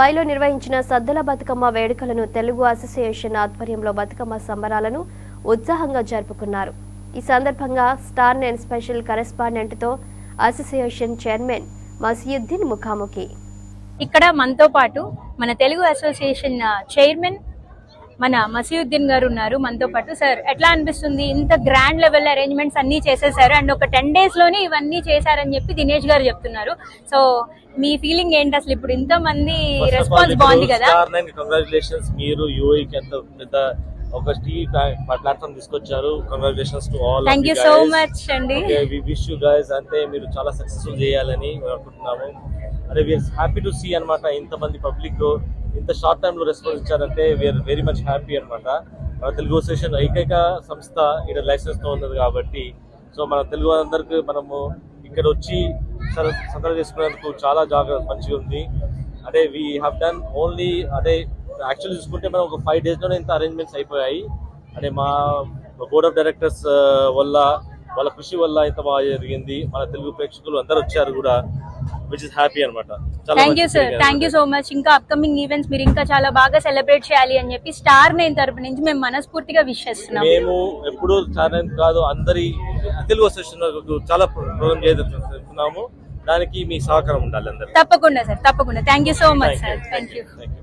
వైలో నిర్వహించిన సద్దుల బతుకమ్మ వేడుకలను తెలుగు అసోసియేషన్ ఆధ్వర్యంలో బతుకమ్మ సంబరాలను ఉత్సాహంగా జరుపుకున్నారు. ఈ సందర్భంగా స్టార్ అండ్ స్పెషల్ కరెస్పాండెంట్తో అసోసియేషన్ చైర్మన్ మసీయుద్దీన్ ముఖాముఖి. ఇక్కడ మనతో పాటు మన తెలుగు అసోసియేషన్ చైర్మన్ మన మసీయుద్దీన్ గారు ఉన్నారు మనతో పాటు. సార్ ఎట్లా అనిపిస్తుంది? ఇంత గ్రాండ్ లెవెల్ అరేంజ్మెంట్స్ అన్ని చేసేసారు. అండ్ ఒక టెన్ డేస్లోనే ఇవన్నీ చేశారని చెప్పి దినేష్ గారు చెప్తున్నారు. సో మీ ఫీలింగ్ ఏంటి అసలు? ఇప్పుడు ఇంత మంది రెస్పాన్స్ బాగుంది కదా? కంగ్రాచులేషన్స్ మీరు యూఐకి ఎంత పెద్ద ఒక టీవీ ప్లాట్ఫామ్ తీసుకొచ్చారు. Congratulations to all thank you so much అండి. వి విష్ యూ గైస్ అంటే మీరు చాలా సక్సెస్ఫుల్ చేయాలని అనుకుంటున్నాము అదే వీఆర్ హ్యాపీ టు సీ అనమాట ఇంతమంది పబ్లిక్ ఇంత షార్ట్ టైంలో రెస్పాన్స్ ఇచ్చారంటే వీఆర్ వెరీ మచ్ హ్యాపీ అనమాట మన తెలుగు అసోసియేషన్ ఏకైక సంస్థ ఇక్కడ లైసెన్స్తో ఉన్నది కాబట్టి సో మన తెలుగు అందరికి మనము ఇక్కడ వచ్చి సర- చేసుకునేందుకు చాలా జాగ్రత్త మంచిగా ఉంది. అదే వీ హ్యావ్ డన్ ఓన్లీ అదే యాక్చువల్లీ చూసుకుంటే మనం ఒక ఫైవ్ డేస్లోనే ఇంత అరేంజ్మెంట్స్ అయిపోయాయి. అదే మా బోర్డ్ ఆఫ్ డైరెక్టర్స్ వల్ల వాళ్ళ కృషి వల్ల ఇంత బాగా జరిగింది. మన తెలుగు ప్రేక్షకులు అందరూ వచ్చారు కూడా విచ్ ఇస్ హ్యాపీ అనమాట thank you sir thank you so much ఇంకా అప్కమింగ్ ఈవెంట్స్ మీరు ఇంకా చాలా బాగా సెలబ్రేట్ చేయాలి అని చెప్పి స్టార్ నైన్ తరపు నుంచి మేము మనస్ఫూర్తిగా విష్ చేస్తున్నాం. మేము ఎప్పుడు ఛానల్ కాదు అందరి తెలుగు అసోసియేషన్ చాలా ప్రోగ్రామ్ చేస్తున్నాము. దానికి మీ సహకారం ఉండాలి తప్పకుండా సార్ తప్పకుండా. Thank you so much sir thank you